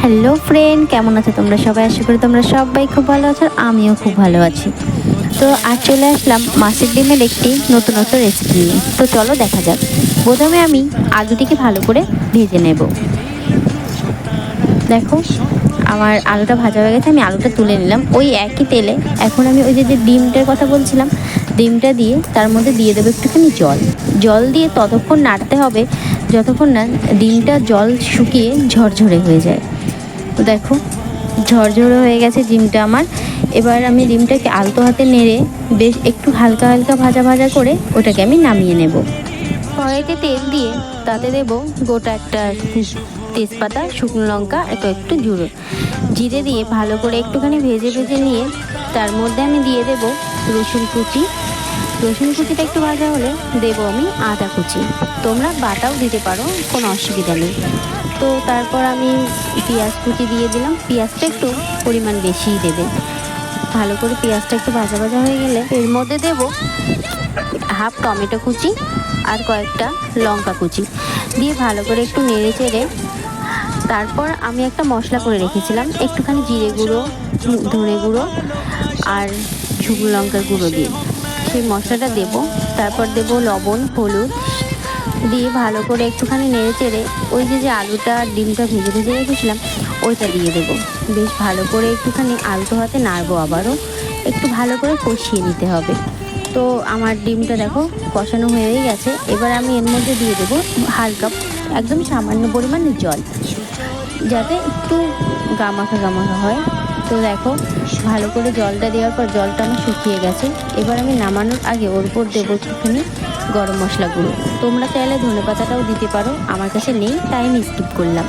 Hello friend কেমন আছো তোমরা? সবাই আশা করি তোমরা সবাই খুব ভালো আছো, আমিও খুব ভালো আছি। তো আর চলে আসলাম মাছের ডিমের একটি নতুনত্ব রেসিপি নিয়ে। তো চলো দেখা যাক। প্রথমে আমি আলুটিকে ভালো করে ভেজে নেব। দেখো, আমার আলুটা ভাজা হয়ে গেছে, আমি আলুটা তুলে নিলাম। ওই একই তেলে এখন আমি ওই যে যে ডিমটার কথা বলছিলাম, ডিমটা দিয়ে তার মধ্যে দিয়ে দেবো একটুখানি জল। জল দিয়ে ততক্ষণ নাড়তে হবে যতক্ষণ না ডিমটা জল শুকিয়ে ঝরঝরে হয়ে যায়। তো দেখো, ঝরঝরে হয়ে গেছে ডিমটা আমার। এবার আমি ডিমটাকে আলতো হাতে নেড়ে বেশ একটু হালকা হালকা ভাজা ভাজা করে ওটাকে আমি নামিয়ে নেব। কড়াইতে তেল দিয়ে তাতে দেব গোটা একটা তেজপাতা, শুকনো লঙ্কা একটু একটু জুড়ো। জিরে দিয়ে ভালো করে একটুখানি ভেজে ভেজে নিয়ে তার মধ্যে আমি দিয়ে দেব রসুন কুচি রসুন কুচিটা একটু ভাজা হলে দেবো আমি আদা কুচি। তোমরা বাটাও দিতে পারো, কোনো অসুবিধা নেই। তো তারপর আমি পেঁয়াজ কুচি দিয়ে দিলাম। পেঁয়াজটা একটু পরিমাণ বেশিই দেবে। ভালো করে পেঁয়াজটা একটু ভাজা ভাজা হয়ে গেলে এর মধ্যে দেব হাফ টমেটো কুচি আর কয়েকটা লঙ্কা কুচি। দিয়ে ভালো করে একটু নেড়ে চেড়ে তারপর আমি একটা মশলা করে রেখেছিলাম। একটুখানি জিরে গুঁড়ো, ধনে গুঁড়ো আর শুকনো লঙ্কার গুঁড়ো দিয়ে। সেই মশলাটা দেব। তারপর দেব লবণ, হলুদ। দিয়ে ভালো করে একটুখানি নেড়ে চেড়ে ওই যে যে আলুটা, ডিমটা ভেজে ভেজে রেখেছিলাম, ওইটা দিয়ে দেবো। বেশ ভালো করে একটুখানি আলতো হাতে নাড়বো আবারও। একটু ভালো করে কষিয়ে নিতে হবে। তো আমার ডিমটা দেখো কষানো হয়েই গেছে। এবার আমি এর মধ্যে দিয়ে দেবো হালকা, একদম সামান্য পরিমাণে জল, যাতে একটু গামাখা গামাখা হয়। তো দেখো, ভালো করে জলটা দেওয়ার পর জলটা আমার শুকিয়ে গেছে। এবার আমি নামানোর আগে ওর উপর দেবো একটুখানি গরম মশলা গুঁড়ো। তোমরা চাইলে ধনে পাতাটাও দিতে পারো, আমার কাছে নেই, তাই স্কিপ করলাম।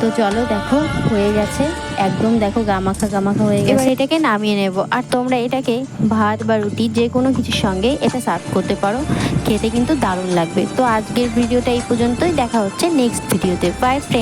তো চলো দেখো, হয়ে গেছে। একদম দেখো গামাখা গামাখা হয়ে গেছে। এবার এটাকে নামিয়ে নেব। আর তোমরা এটাকে ভাত বা রুটি যে কোনো কিছুর সঙ্গে এটা সার্ভ করতে পারো। খেতে কিন্তু দারুণ লাগবে। তো আজকের ভিডিওটা এই পর্যন্তই। দেখা হচ্ছে নেক্সট ভিডিওতে বাই ফ্রেন্ড